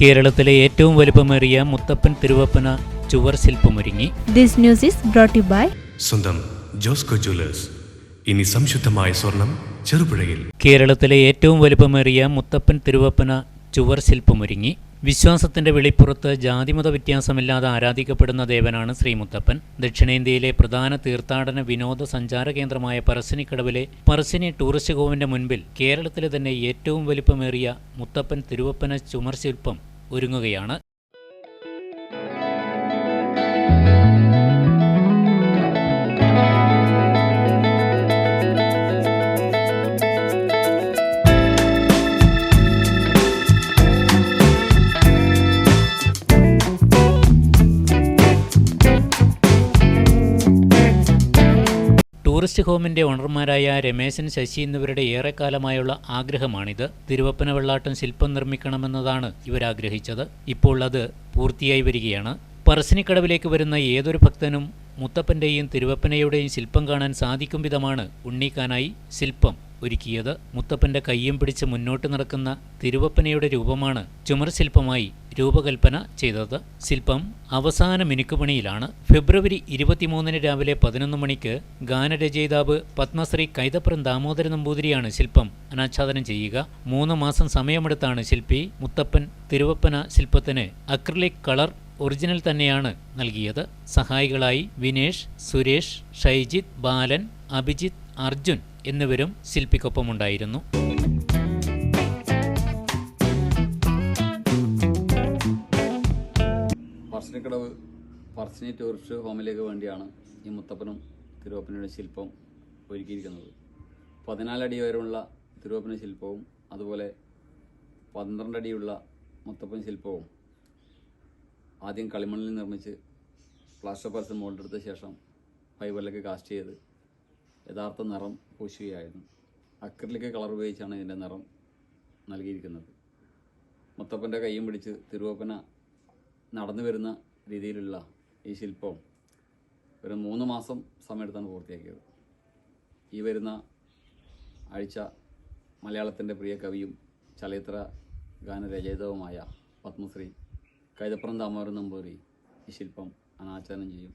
കേരളത്തിലെ ഏറ്റവും വലുപ്പമേറിയ മുത്തപ്പൻ തിരുവപ്പന ചുവർ ശില്പമൊരുങ്ങി. This news is brought you by സ്വന്തം ജോസ്കോ ജ്വല്ലേഴ്സ്. ഇനി സംശുദ്ധമായ സ്വർണം ചെറുപുഴയിൽ. കേരളത്തിലെ ഏറ്റവും വലുപ്പമേറിയ മുത്തപ്പൻ തിരുവപ്പന ചുവർ ശില്പമൊരുങ്ങി. വിശ്വാസത്തിന്റെ വെളിപ്പുറത്ത് ജാതിമത വ്യത്യാസമില്ലാതെ ആരാധിക്കപ്പെടുന്ന ദേവനാണ് ശ്രീ മുത്തപ്പൻ. ദക്ഷിണേന്ത്യയിലെ പ്രധാന തീർത്ഥാടന വിനോദ സഞ്ചാര കേന്ദ്രമായ പറശ്ശിനിക്കടവിലെ പറശ്ശിനി ടൂറിസ്റ്റ് കോവിന്റെ മുൻപിൽ കേരളത്തിലെ തന്നെ ഏറ്റവും വലിപ്പമേറിയ മുത്തപ്പൻ തിരുവപ്പന ചുമർ ശില്പം ഒരുങ്ങുകയാണ്. ടൂറിസ്റ്റ് ഹോമിന്റെ ഓണർമാരായ രമേശൻ ശശി എന്നിവരുടെ ഏറെക്കാലമായുള്ള ആഗ്രഹമാണിത്. തിരുവപ്പന വെള്ളാട്ടം ശില്പം നിർമ്മിക്കണമെന്നതാണ് ഇവരാഗ്രഹിച്ചത് ഇപ്പോൾ അത് പൂർത്തിയായി വരികയാണ്. പറശ്ശിനിക്കടവിലേക്ക് വരുന്ന ഏതൊരു ഭക്തനും മുത്തപ്പന്റെയും തിരുവപ്പനയുടെയും ശില്പം കാണാൻ സാധിക്കും വിധമാണ് ഉണ്ണീക്കാനായി ശില്പം. ഒരുക്കിയത് മുത്തപ്പന്റെ കയ്യും പിടിച്ച് മുന്നോട്ട് നടക്കുന്ന തിരുവപ്പനയുടെ രൂപമാണ് ചുമർ ശില്പമായി രൂപകൽപ്പന ചെയ്തത്. ശില്പം അവസാന മിനുക്കുപണിയിലാണ്. ഫെബ്രുവരി ഇരുപത്തിമൂന്നിന് രാവിലെ പതിനൊന്ന് മണിക്ക് ഗാനരചയിതാവ് പത്മശ്രീ കൈതപ്പുറം ദാമോദരൻ നമ്പൂതിരിയാണ് ശില്പം അനാച്ഛാദനം ചെയ്യുക. മൂന്ന് മാസം സമയമെടുത്താണ് ശില്പി മുത്തപ്പൻ തിരുവപ്പന ശില്പത്തിന് അക്രിലിക് കളർ ഒറിജിനൽ തന്നെയാണ് നൽകിയത്. സഹായികളായി വിനേഷ് സുരേഷ് ഷൈജിത്ത് ബാലൻ അഭിജിത്ത് അർജുൻ എന്നിവരും ശില്പിക്കൊപ്പമുണ്ടായിരുന്നു. പറശ്ശിനിക്കടവ് പറശ്ശിനി ടൂറിസ്റ്റ് ഹോമിലേക്ക് വേണ്ടിയാണ് ഈ മുത്തപ്പനും തിരുവപ്പനയുടെ ശില്പം ഒരുക്കിയിരിക്കുന്നത്. പതിനാലടി വരെയുള്ള തിരുവപ്പന ശില്പവും അതുപോലെ പന്ത്രണ്ടടിയുള്ള മുത്തപ്പൻ ശില്പവും ആദ്യം കളിമണ്ണിൽ നിർമ്മിച്ച് പ്ലാസ്റ്റർ പർസൻ മോൾഡെടുത്ത ശേഷം ഫൈബറിലേക്ക് കാസ്റ്റ് ചെയ്ത് യഥാർത്ഥ നിറം പൂശുകയായിരുന്നു. അക്രിലിക് കളർ ഉപയോഗിച്ചാണ് ഇതിന്റെ നിറം നൽകിയിരിക്കുന്നത്. മുത്തപ്പന്റെ കൈയും പിടിച്ച് തിരുവപ്പന നടന്നു വരുന്ന രീതിയിലുള്ള ഈ ശില്പം ഒരു മൂന്ന് മാസം സമയത്താണ് പൂർത്തിയാക്കിയത്. ഈ വരുന്ന ആഴ്ച മലയാളത്തിന്റെ പ്രിയ കവിയും ചലച്ചിത്ര ഗാനരചയിതാവുമായ പത്മശ്രീ കൈതപ്പുറം ദാമോദരൻ നമ്പൂരി ഈ ശില്പം അനാച്ഛാദനം ചെയ്യും.